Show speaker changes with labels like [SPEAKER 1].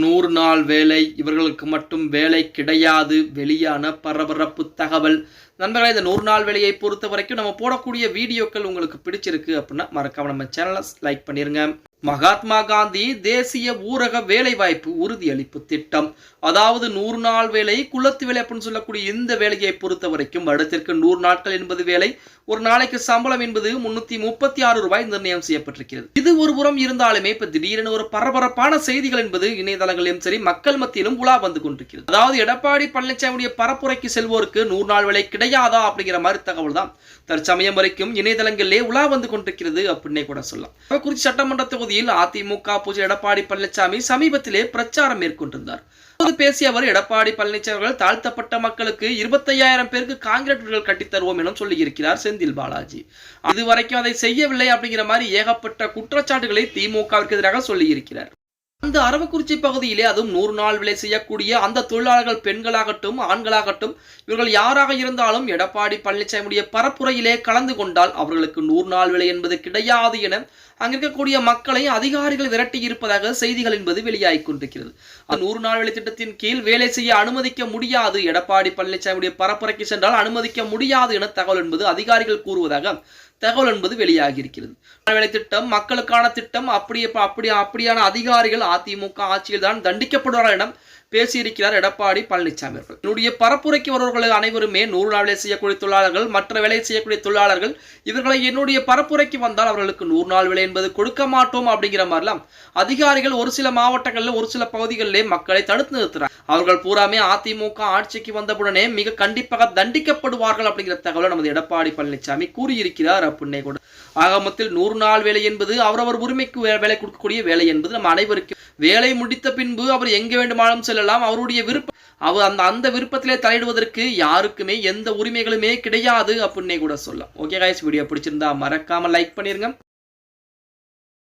[SPEAKER 1] நூறு நாள் வேலை இவர்களுக்கு மட்டும் வேலை கிடையாது. வெளியான பரபரப்பு தகவல். நண்பர்களே இந்த நூறு நாள் வேலையை பொறுத்த வரைக்கும் நம்ம போடக்கூடிய வீடியோக்கள் உங்களுக்கு பிடிச்சிருக்கு அப்படின்னா மறக்காம நம்ம சேனலை லைக் பண்ணிருங்க. மகாத்மா காந்தி தேசிய ஊரக வேலைவாய்ப்பு உறுதியளிப்பு திட்டம். அதாவது நூறு நாள் வேலை குளத்து வேலை அப்படின்னு சொல்லக்கூடிய இந்த வேலையை பொறுத்த வரைக்கும் வருடத்திற்கு நூறு நாட்கள் என்பது வேலை ஒரு நாளைக்கு சம்பளம் என்பது முன்னூத்தி முப்பத்தி ஆறு ரூபாய் நிர்ணயம் செய்யப்பட்டிருக்கிறது. இது ஒரு புறம் இருந்தாலுமே இப்ப திடீரென ஒரு பரபரப்பான செய்திகள் என்பது இணையதளங்களிலும் சரி மக்கள் மத்தியிலும் உலா வந்து கொண்டிருக்கிறது. அதாவது எடப்பாடி பழனிசாமியுடைய பரப்புரைக்கு செல்வோருக்கு நூறு நாள் வேலை கிடையாதா அப்படிங்கிற மாதிரி தகவல் தான் தற்சமயம் வரைக்கும் இணையதளங்களிலே உலா வந்து கொண்டிருக்கிறது அப்படின்னே கூட சொல்லலாம். குறிச்சி சட்டமன்ற தொகுதி தொகுதியில் அதிமுக பூஜை எடப்பாடி பழனிசாமி சமீபத்திலே பிரச்சாரம் மேற்கொண்டிருந்தார். அப்போது பேசிய அவர் எடப்பாடி பழனிசாமி அவர்கள் தாழ்த்தப்பட்ட மக்களுக்கு இருபத்தையாயிரம் பேருக்கு காங்கிரீட் வீடுகள் கட்டித்தருவோம் என சொல்லியிருக்கிறார் செந்தில் பாலாஜி. இதுவரைக்கும் அதை செய்யவில்லை அப்படிங்கிற மாதிரி ஏகப்பட்ட குற்றச்சாட்டுகளை திமுகவிற்கு எதிராக சொல்லியிருக்கிறார். அந்த அரவக்குறிச்சி பகுதியிலே அதுவும் நூறு நாள் விலை செய்யக்கூடிய அந்த தொழிலாளர்கள் பெண்களாகட்டும் ஆண்களாகட்டும் இவர்கள் யாராக இருந்தாலும் எடப்பாடி பழனிசாமியுடைய பரப்புரையிலே கலந்து கொண்டால் அவர்களுக்கு நூறு நாள் விலை என்பது கிடையாது என அங்கிருக்கக்கூடிய மக்களை அதிகாரிகள் விரட்டி இருப்பதாக செய்திகள் என்பது வெளியாகிக் கொண்டிருக்கிறது. அந்த நூறு நாள் வேலை திட்டத்தின் கீழ் வேலை செய்ய அனுமதிக்க முடியாது. எடப்பாடி பழனிசாமியுடைய பரப்புரைக்கு சென்றால் அனுமதிக்க முடியாது என தகவல் என்பது அதிகாரிகள் கூறுவதாக தகவல் என்பது வெளியாகி இருக்கிறது வேலை திட்டம் மக்களுக்கான திட்டம் அப்படியே அப்படி அப்படியான அதிகாரிகள் அதிமுக ஆட்சியில் தான் தண்டிக்கப்படுவார்கள் என பேசியிருக்கிறார் எடப்பாடி பழனிசாமி அவர்கள். என்னுடைய பரப்புரைக்கு வருவர்கள் அனைவருமே நூறு நாள் வேலை செய்யக்கூடிய தொழிலாளர்கள் மற்ற வேலை செய்யக்கூடிய தொழிலாளர்கள் இவர்களை என்னுடைய பரப்புரைக்கு வந்தால் அவர்களுக்கு நூறு நாள் வேலை என்பது கொடுக்க மாட்டோம் அப்படிங்கிற மாதிரிலாம் அதிகாரிகள் ஒரு சில மாவட்டங்களில் ஒரு சில பகுதிகளிலே மக்களை தடுத்து நிறுத்துறாங்க. அவர்கள் பூராமே அதிமுக ஆட்சிக்கு வந்தவுடனே மிக கண்டிப்பாக தண்டிக்கப்படுவார்கள் அப்படிங்கிற தகவலை நமது எடப்பாடி பழனிசாமி கூறியிருக்கிறார் அப்படின்னே கூட. ஆகமத்தில் நூறு நாள் வேலை என்பது அவரவர் உரிமைக்கு வேலை கொடுக்கக்கூடிய வேலை என்பது நம்ம அனைவருக்கும். வேலை முடித்த பின்பு அவர் எங்க வேண்டுமானாலும் செல்லலாம். அவருடைய விருப்பம் அவர் அந்த அந்த விருப்பத்திலே தலையிடுவதற்கு யாருக்குமே எந்த உரிமைகளுமே கிடையாது. அப்படின்னே கூட சொல்லலாம். ஓகே காய்ஸ் வீடியோ பிடிச்சிருந்தா மறக்காம லைக் பண்ணிருங்க.